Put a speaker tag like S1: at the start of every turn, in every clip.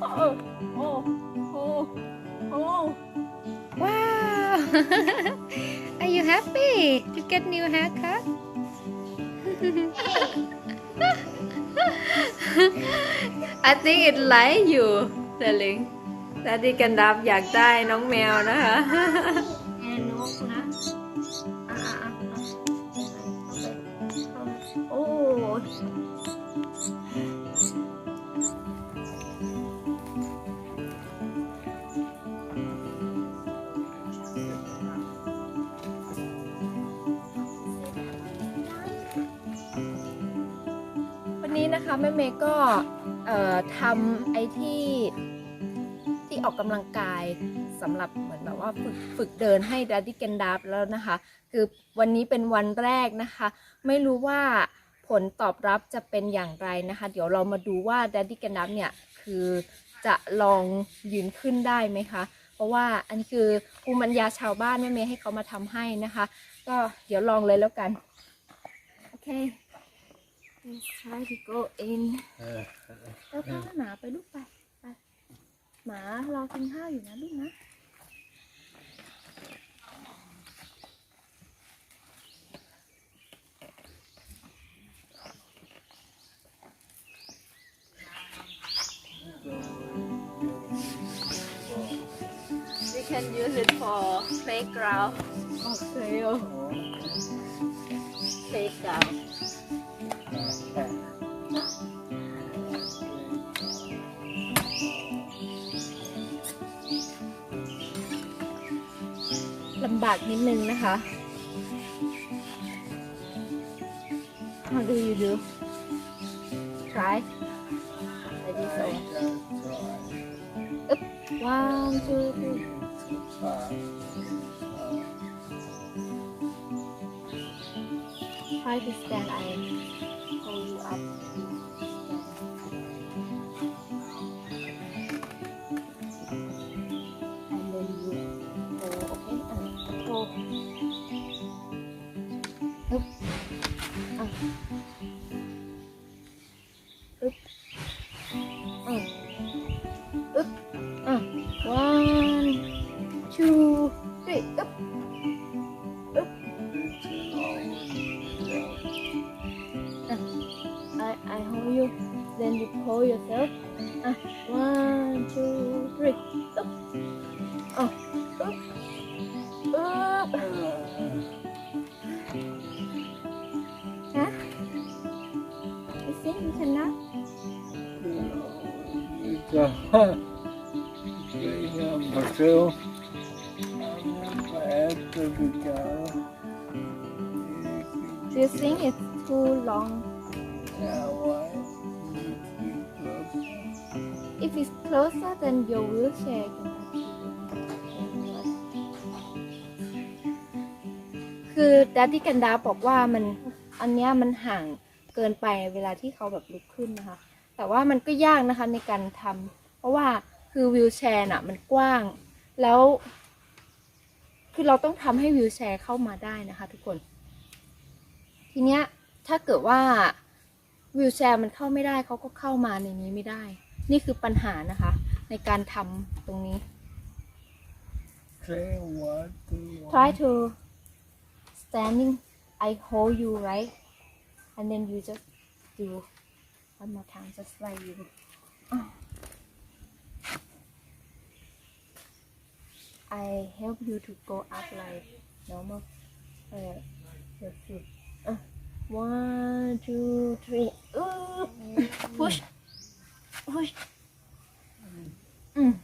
S1: โอ้โอ้โอ้
S2: Wow! Are you happy to get new haircut? I think it like you darling ดาดีกันดับอยากได้น้องแมวนะคะ
S1: แอนนกนะโอ้ นะคะแม่เมย์ก็ทำไอ้ที่ที่ออกกำลังกายสำหรับเหมือนแบบว่าฝึกฝึกเดินให้ดัดดี้แกนดับแล้วนะคะ คือวันนี้เป็นวันแรกนะคะ ไม่รู้ว่าผลตอบรับจะเป็นอย่างไรนะคะ เดี๋ยวเรามาดูว่าดัดดี้แกนดับเนี่ยคือจะลองยืนขึ้นได้ไหมคะ เพราะว่าอันนี้คือภูมิปัญญาชาวบ้านแม่เมย์ให้เขามาทำให้นะคะ ก็เดี๋ยวลองเลยแล้วกัน โอเค try to go in แล้วพาหมาไปลูกไปไปหมารอกินข้าวอยู่นะลูกนะ We can use it for playground. Okay. Playground. ลำบากนิดนึงนะคะ How do you do? Try. Like this way. Up. One, two, three. Try to stand. I And then you hold, okay? And hold. Up. ก็ยามบัก
S3: เซล
S1: Do you think it's too long? If it's closer, then your wheelchair คือดัตตี้กันดาบอกว่ามันอันเนี้ยมันห่างเกินไปเวลาที่เขาแบบลุกขึ้นนะคะ แต่ว่ามันก็ยากนะคะในการทำเพราะว่าคือวิวแชร์น่ะ มันกว้างแล้ว คือเราต้องทำให้วิวแชร์เข้ามาได้นะคะทุกคน ทีเนี้ยถ้าเกิดว่าวิวแชร์มันเข้าไม่ได้เขาก็เข้ามาในนี้ไม่ได้ นี่คือปัญหานะคะ ในการทำตรงนี้
S3: Say what do you
S1: try to standing I hold you right and then you just do one more time just like you. I help you to go up like normal uh, uh, one two three. Uh, push push. Mm.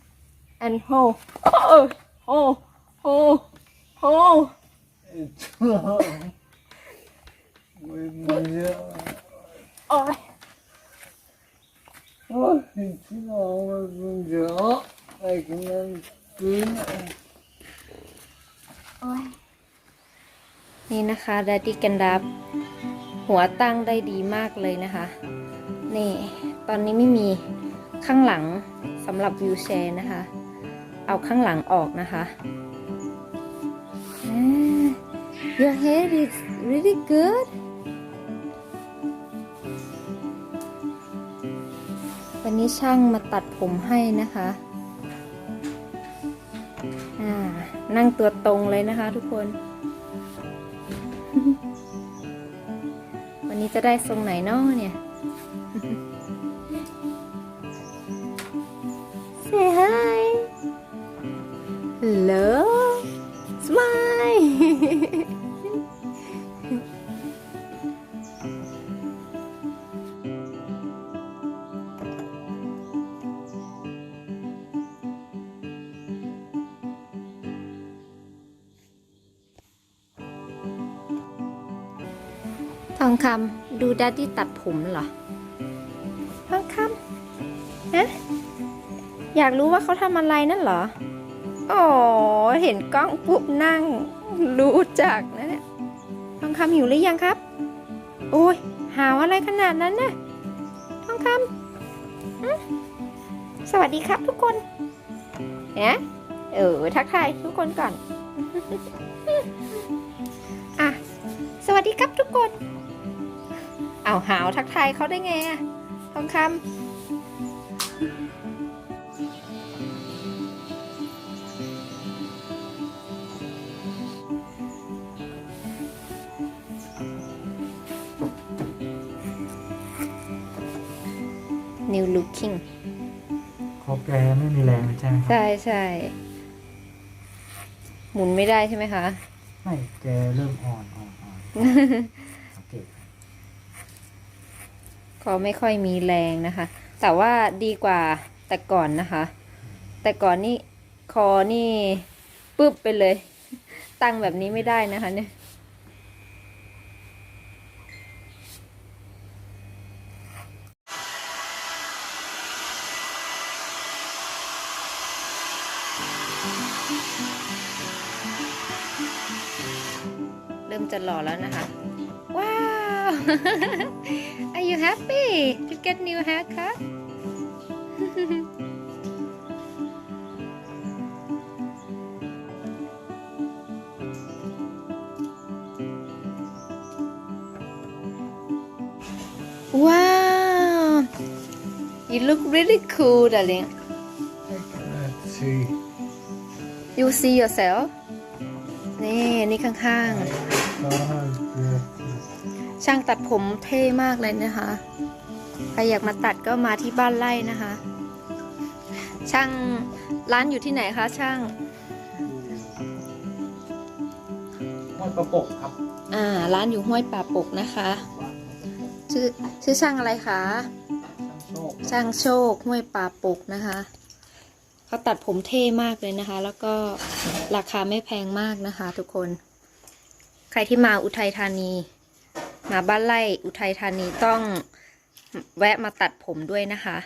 S1: and hold oh hold hold hold
S3: It's
S2: นี่นะคะด a ดดี้กันดับ หัวตั้งได้ดีมากเลยนะคะ นี่ ตอนนี้ไม่มีข้างหลังสำหรับวิวแชร์นะคะ เอาข้างหลังออกนะคะ Your head is really good วัน
S1: นี้ช่างมาตัดผมให้นะคะนั่งตัวตรงเลยนะคะทุกคน วันนี้จะได้ทรงไหนเนาะเนี่ย Say hi องคำดูดัดดี้ตัดผมเหรอทองคำฮะอยากรู้ว่าเขาทำอะไรนั่นเหรออ๋อเห็นกล้องปุ๊บนั่ง รู้จักนะเนี่ยทองคำหิวหรือยังครับ โอ้ยหาวอะไรขนาดนั้นนะทองคำสวัสดีครับทุกคนเนี่ยเออทักทายทุกคนก่อน อะ สวัสดีครับทุกคน เอาหาวทักทายเขาได้ไงอะทองคำ new looking
S4: คอแกไม่มีแรงเลยใช่ไหมครับ
S1: ใช่ใช่หมุนไม่ได้ใช่ไหมคะ
S4: ไม่แกเริ่มอ่อนอ่อนอ่อนโอเค
S1: ก็ไม่ค่อยมีแรงนะคะ แต่ว่าดีกว่าแต่ก่อนนะคะ แต่ก่อนนี่คอนี่ปึ๊บไปเลย ตั้งแบบนี้ไม่ได้นะคะเนี่ยเริ่มจะหล่อแล้วนะคะ get new haircut? wow you look really cool darling
S4: Let's see
S1: you see yourself นี่นี่ข้างๆ ช่างตัดผมเท่มากเลยนะคะ ใครอยากมาตัดก็มาที่บ้านไร่นะคะ ช่างร้านอยู่ที่ไหนคะช่าง
S4: ห้อยประปกครับ
S1: อ่า ร้านอยู่ห้วยป่าปกนะคะ ชื่อชื่อช่างอะไรคะ
S4: โชค
S1: ช่างโชคห้วยป่าปกนะคะเขาตัดผมเท่มากเลยนะคะ แล้วก็ราคาไม่แพงมากนะคะ ทุกคน ใครที่มาอุทัยธานี มาบ้านไร่อุทัยธานีต้อง แวะมาตัดผมด้วยนะคะ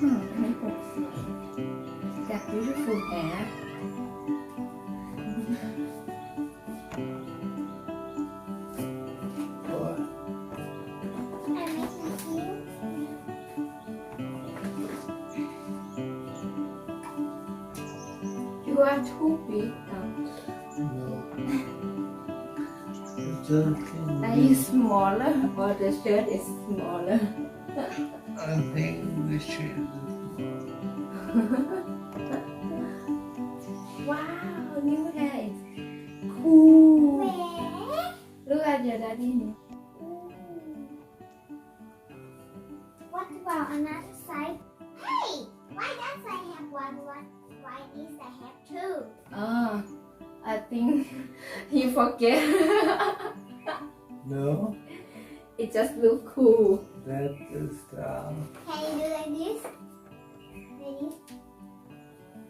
S1: That beautiful hair. You are too big now.
S3: No.
S1: Are you smaller or the shirt is smaller?
S3: I think we
S1: wow It just looks cool.
S3: That is the.
S2: Can you do like this? Ready?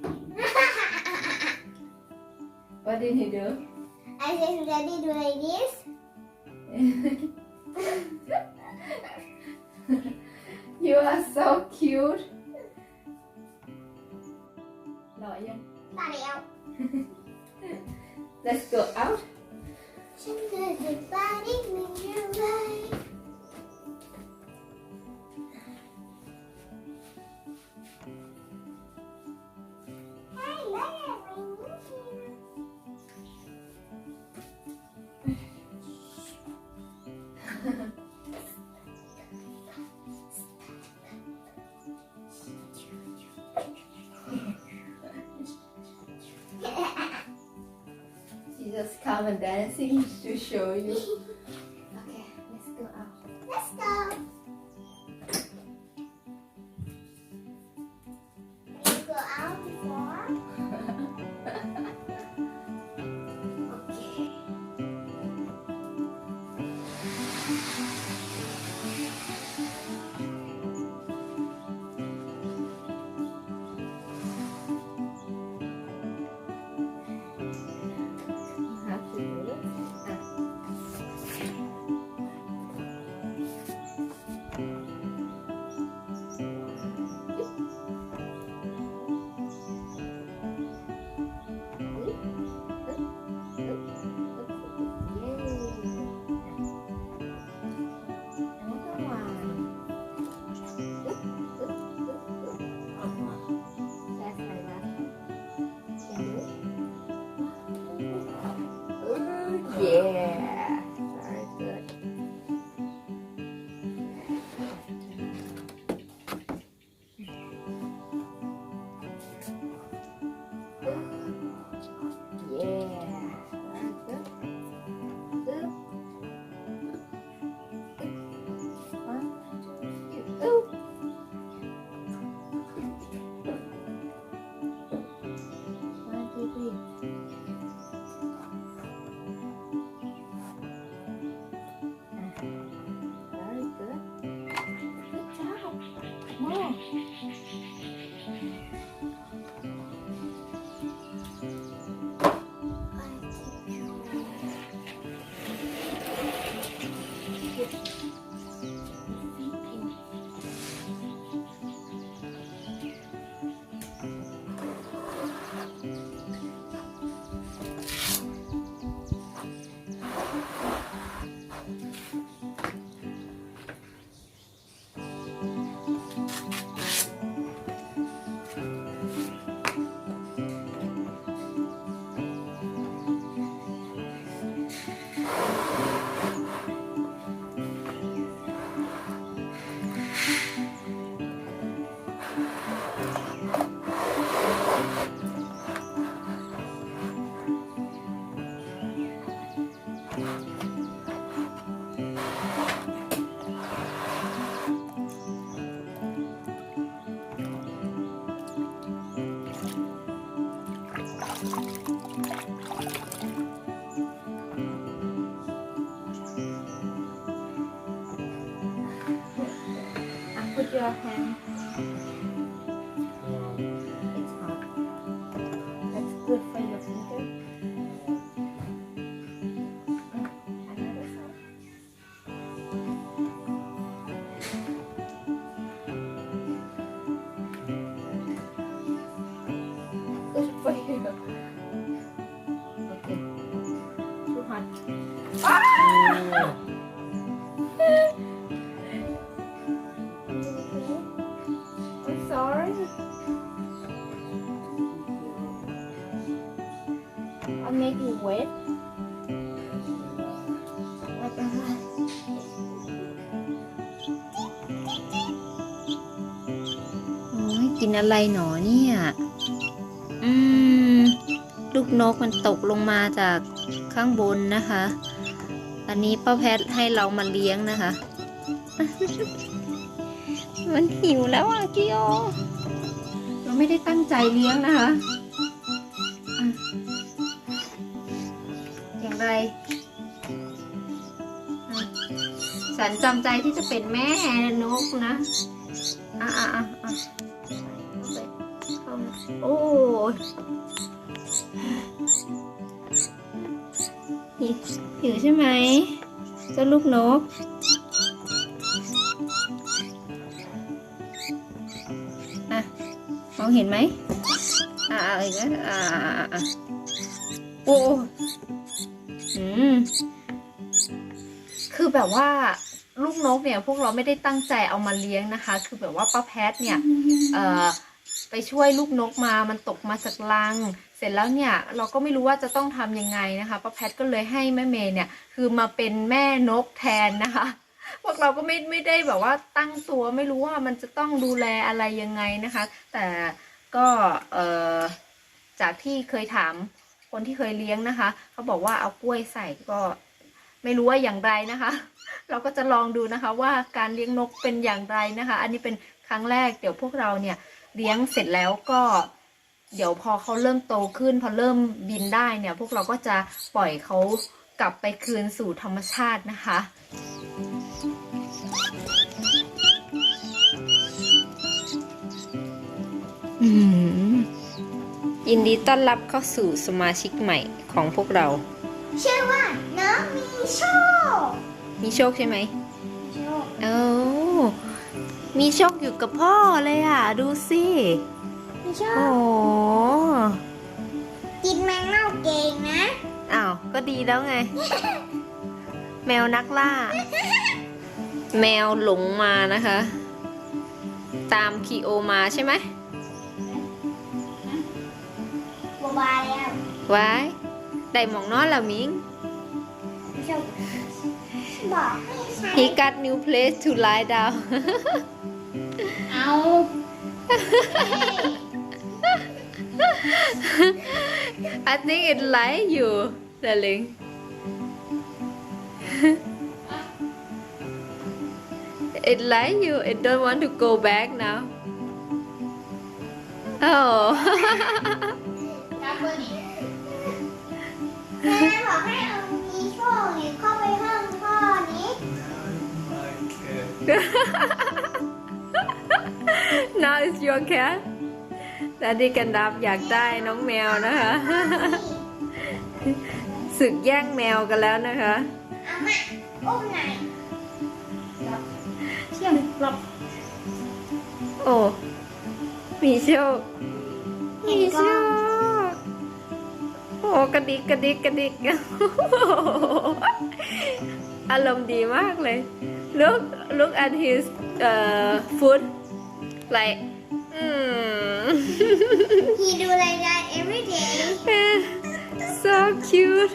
S1: what did he do?
S2: I said, Daddy, do like this.
S1: you are so cute. Not yet.
S2: Not out.
S1: Let's go out. She just come and dancing to show you. กินอะไรหนอเนี่ย อืม ลูกนกมันตกลงมาจากข้างบนนะคะ อันนี้ป้าแพทย์ให้เรามาเลี้ยงนะคะ มันหิวแล้วอะกิโอเราไม่ได้ตั้งใจเลี้ยงนะคะอะอย่างไรอะฉันจำใจที่จะเป็นแม่นกนะ อะอะอะอะเข้ามา โอ้ยหิวหิวใช่ไหมเจ้าลูกนก อะ มองเห็นไหม อะอะอีกแล้วอะอะอะโอ้อืม คือแบบว่าลูกนกเนี่ย พวกเราไม่ได้ตั้งใจเอามาเลี้ยงนะคะ คือแบบว่าป้าแพทเนี่ย เอ่อ ไปช่วยลูกนกมามันตกมาจากรัง เสร็จแล้วเนี่ยเราก็ไม่รู้ว่าจะต้องทำยังไงนะคะป้าแพทก็เลยให้แม่เมย์เนี่ยคือมาเป็นแม่นกแทนนะคะพวกเราก็ไม่ไม่ได้แบบว่าตั้งตัวไม่รู้ว่ามันจะต้องดูแลอะไรยังไงนะคะ แต่ก็เอ่อจากที่เคยถามคนที่เคยเลี้ยงนะคะเขาบอกว่าเอากล้วยใส่ก็ไม่รู้ว่าอย่างไรนะคะ เราก็จะลองดูนะคะว่าการเลี้ยงนกเป็นอย่างไรนะคะ อันนี้เป็นครั้งแรกเดี๋ยวพวกเราเนี่ย เลี้ยงเสร็จแล้วก็เดี๋ยวพอเขาเริ่มโตขึ้น พอเริ่มบินได้เนี่ย พวกเราก็จะปล่อยเขากลับไปคืนสู่ธรรมชาตินะคะอืมยินดีต้อนรับเข้าสู่สมาชิกใหม่ของพวกเรา
S2: ชื่อว่าน้องมีโชค
S1: มีโชคใช่ไหม
S2: โชค
S1: เอ้า มีโชคอยู่กับพ่อเลยอะ ดูสิ
S2: มีโช
S1: โอ้
S2: คกินแมงเม่าเก่งนะ
S1: อ้าวก็ดีแล้วไง แมวนักล่า แมวหลงมานะคะ ตามคีโอมาใช่ไหม
S2: บัวบายแล้ว
S1: ไว้ได้หมองนอนแล้วมิง
S2: มีโชคบอกให้ใช้
S1: He got new place to lie down.
S2: Ow.
S1: I think it like you, darling. it like you. It don't want to go back now. Oh. Now it's your cat Daddy กันดับอยากได้น้องแมวนะคะศึกแย่งแมวกันแล้วนะคะ
S2: อามาอุ้มหน่อยเชี่ยงหลบ
S1: โอ้มีโชคมีโชคโอ้กระดิกกระดิกกระดิกอารมณ์ดีมากเลย look look at his uh, foot like อืม
S2: He do like that every day.
S1: So cute